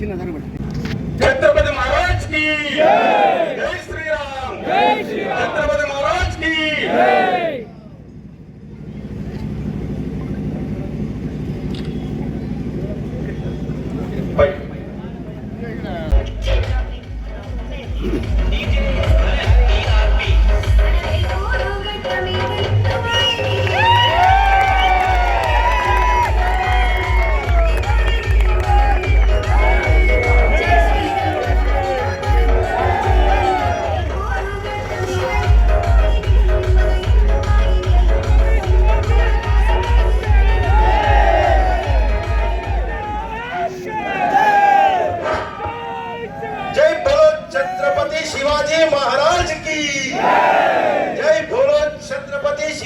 చిన్నదాన్ని బట్టి ఛత్రపతి మహారాజ్కి జై శ్రీరామ్. జై శ్రీరామ్. ఛత్రపతి మహారాజ్కి జై!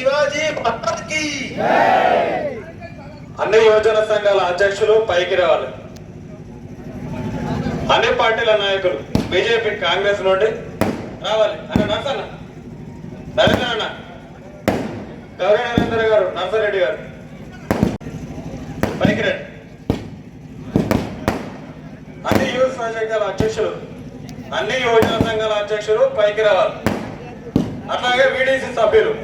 శివాజీ పట్టణకి అన్ని యోజన సంఘాల అధ్యక్షులు పైకి రావాలి. అన్ని పార్టీల నాయకులు బీజేపీ కాంగ్రెస్ నుండి రావాలి. అన్న నర్సన్న నరేంద్రన్న గౌరీ నరేంద్ర గారు నర్సారెడ్డి గారు. పైకి రండి అన్ని యూత్ సంఘాల అధ్యక్షులు అన్ని యువజన సంఘాల అధ్యక్షులు పైకి రావాలి. అట్లాగే వీడీసీ సభ్యులు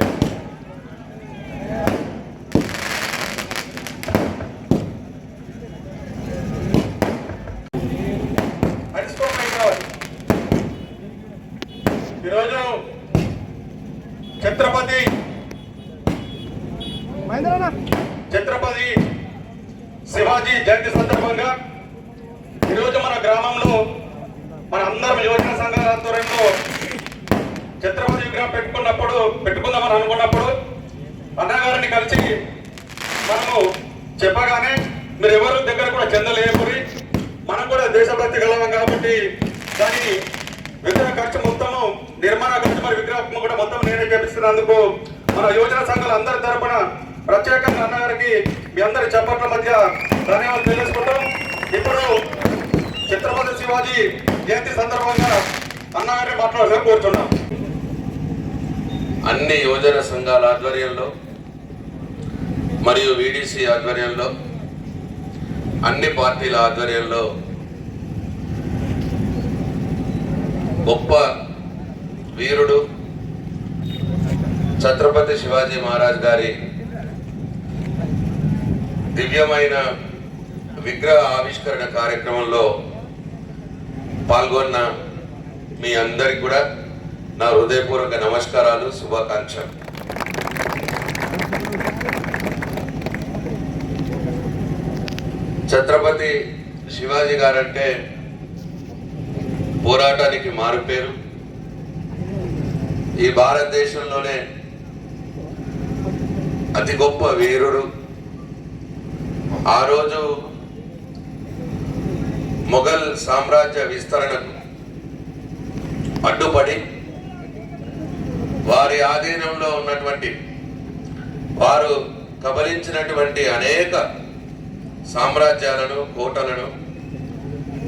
ఛత్రపతి శివాజీ జయంతి సందర్భంగా ఈరోజు మన గ్రామంలో మన అందరం యువజన సంఘాల ఆధ్వర్యంలో ఛత్రపతి విగ్రహం పెట్టుకున్నప్పుడు పెట్టుకుందామని అనుకున్నప్పుడు అన్నగారిని కలిసి మనము చెప్పగానే మీరు ఎవరు దగ్గర కూడా చెందలేకురి మనం కూడా దేశభక్తి గలవం కాబట్టి దాని విగ్రహ ఖర్చు మొత్తము నిర్మాణ ఖర్చు మరి విగ్రహం కూడా మొత్తం నేనే చేపిస్తున్నందుకు మన యువజన సంఘాల అందరి తరపున ప్రత్యేకంగా అన్నగారికి మీ అందరి చప్పట్ల మధ్య ధన్యవాదాలు తెలియజేసుకుంటాం ఇప్పుడు ఛత్రపతి శివాజీ జయంతి సందర్భంగా అన్నగారిని మాట్లాడాలని కోరుతున్నాం అన్ని యువజన సంఘాల ఆధ్వర్యంలో మరియు వీడీసీ ఆధ్వర్యంలో అన్ని పార్టీల ఆధ్వర్యంలో గొప్ప వీరుడు ఛత్రపతి శివాజీ మహారాజ్ గారి దివ్యమైన విగ్రహ ఆవిష్కరణ కార్యక్రమంలో పాల్గొన్న మీ అందరికి కూడా నా హృదయపూర్వక నమస్కారాలు శుభాకాంక్షలు. ఛత్రపతి శివాజీ గారంటే పోరాటానికి మారుపేరు. ఈ భారతదేశంలోనే అతి గొప్ప వీరుడు. ఆ రోజు మొఘల్ సామ్రాజ్య విస్తరణకు అడ్డుపడి వారి ఆధీనంలో ఉన్నటువంటి వారు కబలించినటువంటి అనేక సామ్రాజ్యాలను కోటలను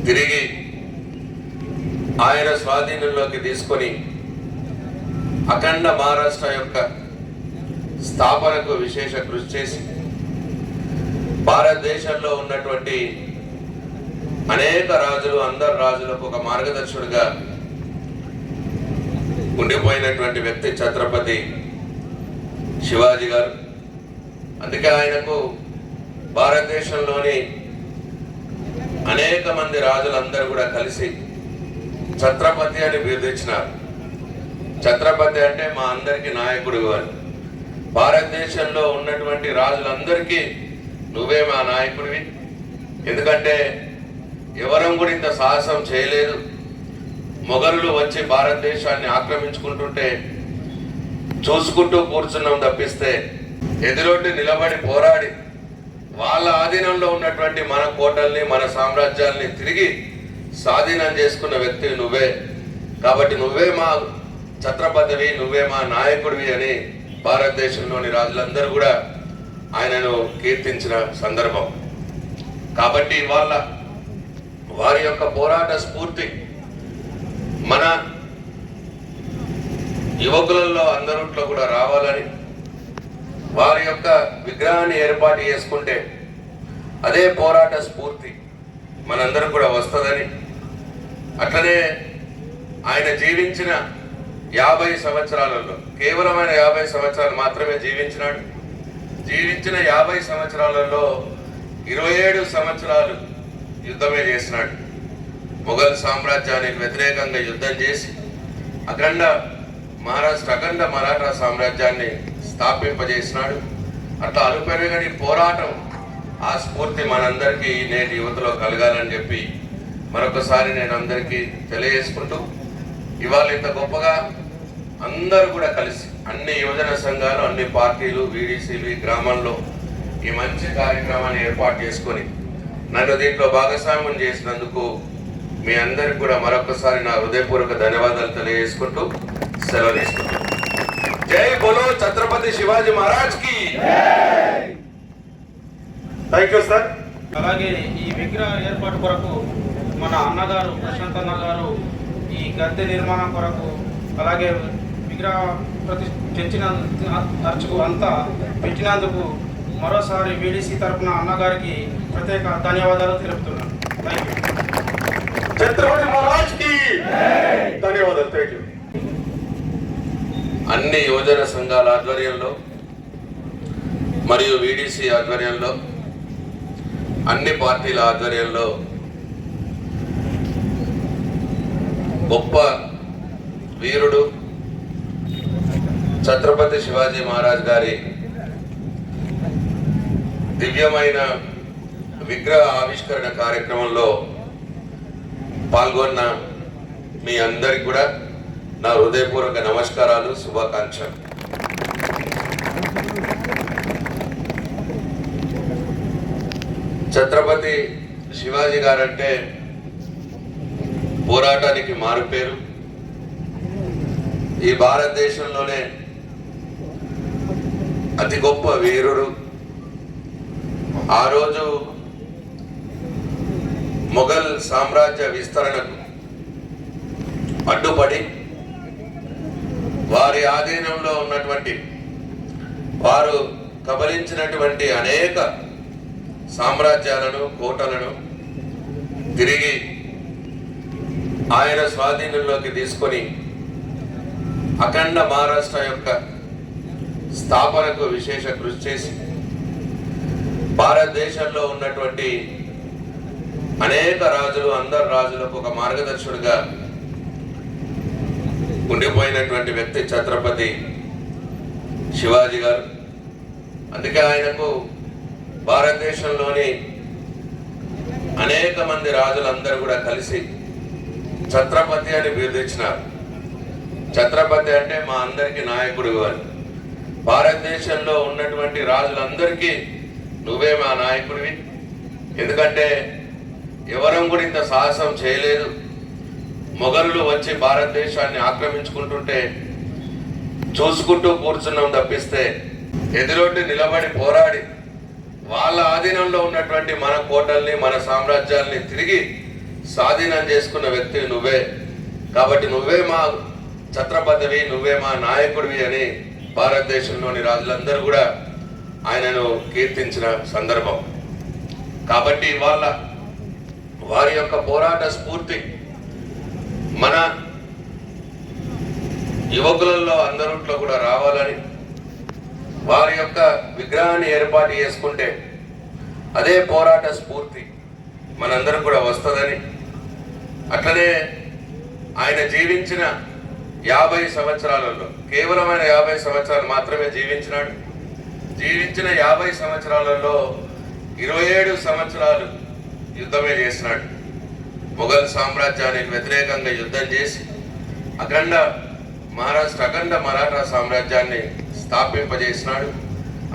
తిరిగి ఆయన స్వాధీనంలోకి తీసుకొని అఖండ మహారాష్ట్ర యొక్క స్థాపనకు విశేష కృషి చేసి భారతదేశంలో ఉన్నటువంటి అనేక రాజులు అందరు రాజులకు ఒక మార్గదర్శకుడిగా ఉండిపోయినటువంటి వ్యక్తి ఛత్రపతి శివాజీ గారు. అందుకే ఆయనకు భారతదేశంలోని అనేక మంది రాజులందరూ కూడా కలిసి ఛత్రపతి అని బిరుదిచ్చినారు ఛత్రపతి అంటే మా అందరికీ నాయకుడు గారు భారతదేశంలో ఉన్నటువంటి రాజులందరికీ నువ్వే మా నాయకుడివి. ఎందుకంటే ఎవరం కూడా ఇంత సాహసం చేయలేదు. మొఘలు వచ్చి భారతదేశాన్ని ఆక్రమించుకుంటుంటే చూసుకుంటూ కూర్చున్నాం తప్పిస్తే ఎదురొడ్డి నిలబడి పోరాడి వాళ్ళ ఆధీనంలో ఉన్నటువంటి మన కోటల్ని మన సామ్రాజ్యాల్ని తిరిగి స్వాధీనం చేసుకున్న వ్యక్తి నువ్వే. కాబట్టి నువ్వే మా ఛత్రపతివి నువ్వే మా నాయకుడివి అని భారతదేశంలోని రాజులందరూ కూడా ఆయనను కీర్తించిన సందర్భం. కాబట్టి వాళ్ళ వారి యొక్క పోరాట స్ఫూర్తి మన యువకులలో అందరిట్లో కూడా రావాలని వారి యొక్క విగ్రహాన్ని ఏర్పాటు చేసుకుంటే అదే పోరాట స్ఫూర్తి మనందరం కూడా వస్తుందని అట్లనే ఆయన జీవించిన యాభై సంవత్సరాలలో కేవలం ఆయన యాభై సంవత్సరాలు మాత్రమే జీవించినాడు. జీవించిన యాభై సంవత్సరాలలో ఇరవై ఏడు సంవత్సరాలు యుద్ధమే చేసినాడు. మొఘల్ సామ్రాజ్యానికి వ్యతిరేకంగా యుద్ధం చేసి అఖండ మహారాష్ట్ర అఖండ మరాఠా సామ్రాజ్యాన్ని స్థాపింపజేసినాడు. అట్లా అలుపెరగని పోరాటం ఆ స్ఫూర్తి మనందరికీ నేటి యువతలో కలగాలని చెప్పి మరొకసారి నేను అందరికీ తెలియజేసుకుంటూ ఇవాళ ఇంత గొప్పగా అందరూ కూడా కలిసి అన్ని యువజన సంఘాలు అన్ని పార్టీలు వీడీసీలు గ్రామంలో ఈ మంచి కార్యక్రమాన్ని ఏర్పాటు చేసుకొని నన్ను దీంట్లో భాగస్వామ్యం చేసినందుకు మీ అందరికి కూడా మరొకసారి నా హృదయపూర్వక ధన్యవాదాలు తెలియజేసుకుంటూ సెలవు తీసుకుంటాను జై బోలో ఛత్రపతి శివాజీ మహారాజ్కి! Thank you sir. అలాగే ఈ విగ్రహ ఏర్పాటు కొరకు మన అన్నగారు ప్రశాంత్ అన్న గారు ఈ గద్దె నిర్మాణం కొరకు అలాగే విగ్రహ ప్రతి తెచ్చిన ఖర్చుకు అంతా పెట్టినందుకు మరోసారి వీడీసీ తరపున అన్నగారికి ప్రత్యేక ధన్యవాదాలు తెలుపుతున్నాను. థ్యాంక్ యూ ఛత్రపతి మహారాజ్కి ధన్యవాదాలు థ్యాంక్ యూ అన్ని యువజన సంఘాల ఆధ్వర్యంలో మరియు వీడీసీ ఆధ్వర్యంలో అన్ని పార్టీల ఆధ్వర్యంలో గొప్ప వీరుడు ఛత్రపతి శివాజీ మహారాజ్ గారి దివ్యమైన విగ్రహ ఆవిష్కరణ కార్యక్రమంలో పాల్గొన్న మీ అందరికి కూడా నా హృదయపూర్వక నమస్కారాలు శుభాకాంక్షలు. ఛత్రపతి శివాజీ గారంటే పోరాటానికి మారుపేరు ఈ భారతదేశంలోనే అతి గొప్ప వీరుడు. ఆ రోజు మొఘల్ సామ్రాజ్య విస్తరణకు అడ్డుపడి వారి ఆధీనంలో ఉన్నటువంటి వారు కబలించినటువంటి అనేక సామ్రాజ్యాలను కోటలను తిరిగి ఆయన స్వాధీనంలోకి తీసుకొని అఖండ మహారాష్ట్ర యొక్క స్థాపనకు విశేష కృషి చేసి భారతదేశంలో ఉన్నటువంటి అనేక రాజులు అందరు రాజులకు ఒక మార్గదర్శుడిగా ఉండిపోయినటువంటి వ్యక్తి ఛత్రపతి శివాజీ గారు. అందుకే ఆయనకు భారతదేశంలోని అనేక మంది రాజులందరూ కూడా కలిసి ఛత్రపతి అని బిరుదిచ్చినారు ఛత్రపతి అంటే మా అందరికీ నాయకుడు అని. భారతదేశంలో ఉన్నటువంటి రాజులందరికీ నువ్వే మా నాయకుడివి. ఎందుకంటే ఎవరం కూడా ఇంత సాహసం చేయలేదు. మొఘలులు వచ్చి భారతదేశాన్ని ఆక్రమించుకుంటుంటే చూసుకుంటూ కూర్చున్నాం తప్పిస్తే ఎదురొడ్డి నిలబడి పోరాడి వాళ్ళ ఆధీనంలో ఉన్నటువంటి మన కోటల్ని మన సామ్రాజ్యాల్ని తిరిగి స్వాధీనం చేసుకున్న వ్యక్తి నువ్వే. కాబట్టి నువ్వే మా ఛత్రపతివి నువ్వే మా నాయకుడివి అని భారతదేశంలోని రాజులందరూ కూడా ఆయనను కీర్తించిన సందర్భం. కాబట్టి వాళ్ళ వారి యొక్క పోరాట స్ఫూర్తి మన యువకులలో అందరిట్లో కూడా రావాలని వారి యొక్క విగ్రహాన్ని ఏర్పాటు చేసుకుంటే అదే పోరాట స్ఫూర్తి మనందరం కూడా వస్తుందని అట్లనే ఆయన జీవించిన యాభై సంవత్సరాలలో కేవలమైన యాభై సంవత్సరాలు మాత్రమే జీవించినాడు. జీవించిన యాభై సంవత్సరాలలో ఇరవై ఏడు సంవత్సరాలు యుద్ధమే చేసినాడు. మొఘల్ సామ్రాజ్యానికి వ్యతిరేకంగా యుద్ధం చేసి అఖండ మహారాష్ట్ర అఖండ మరాఠా సామ్రాజ్యాన్ని స్థాపింపజేసినాడు.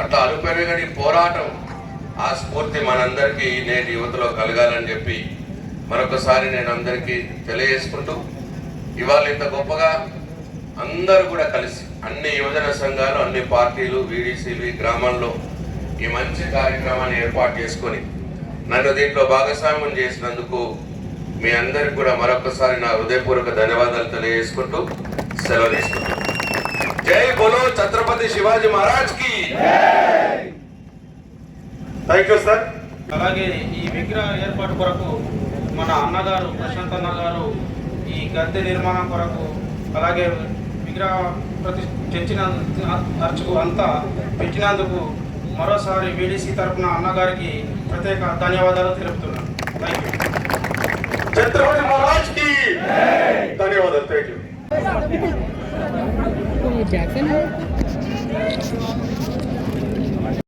అట్లా అలుపెరగని పోరాటం ఆ స్ఫూర్తి మనందరికీ నేటి యువతలో కలగాలని చెప్పి మరొకసారి నేను అందరికీ తెలియజేసుకుంటూ ఇవాళ ఇంత గొప్పగా అందరూ కూడా కలిసి అన్ని యువజన సంఘాలు అన్ని పార్టీలు వీడీసీలు గ్రామంలో ఈ మంచి కార్యక్రమాన్ని ఏర్పాటు చేసుకొని నన్ను దీంట్లో భాగస్వామ్యం చేసినందుకు మీ అందరికి కూడా మరొకసారి నా హృదయపూర్వక ధన్యవాదాలు తెలియజేసుకుంటూ సెలవు తీసుకుంటాను జై బోలో ఛత్రపతి శివాజీ మహారాజ్కి! Thank you sir. అలాగే ఈ విగ్రహ ఏర్పాటు కొరకు మన అన్నగారు ప్రశాంత్ అన్న గారు ఈ గద్దె నిర్మాణం కొరకు అలాగే విగ్రహ ప్రతి తెచ్చిన ఖర్చుకు అంతా పెట్టినందుకు మరోసారి వీడీసీ తరపున అన్నగారికి ప్రత్యేక ధన్యవాదాలు తెలుపుతున్నాను. థ్యాంక్ యూ ఛత్రపతి మహారాజ్కి ధన్యవాదాలు. Thank you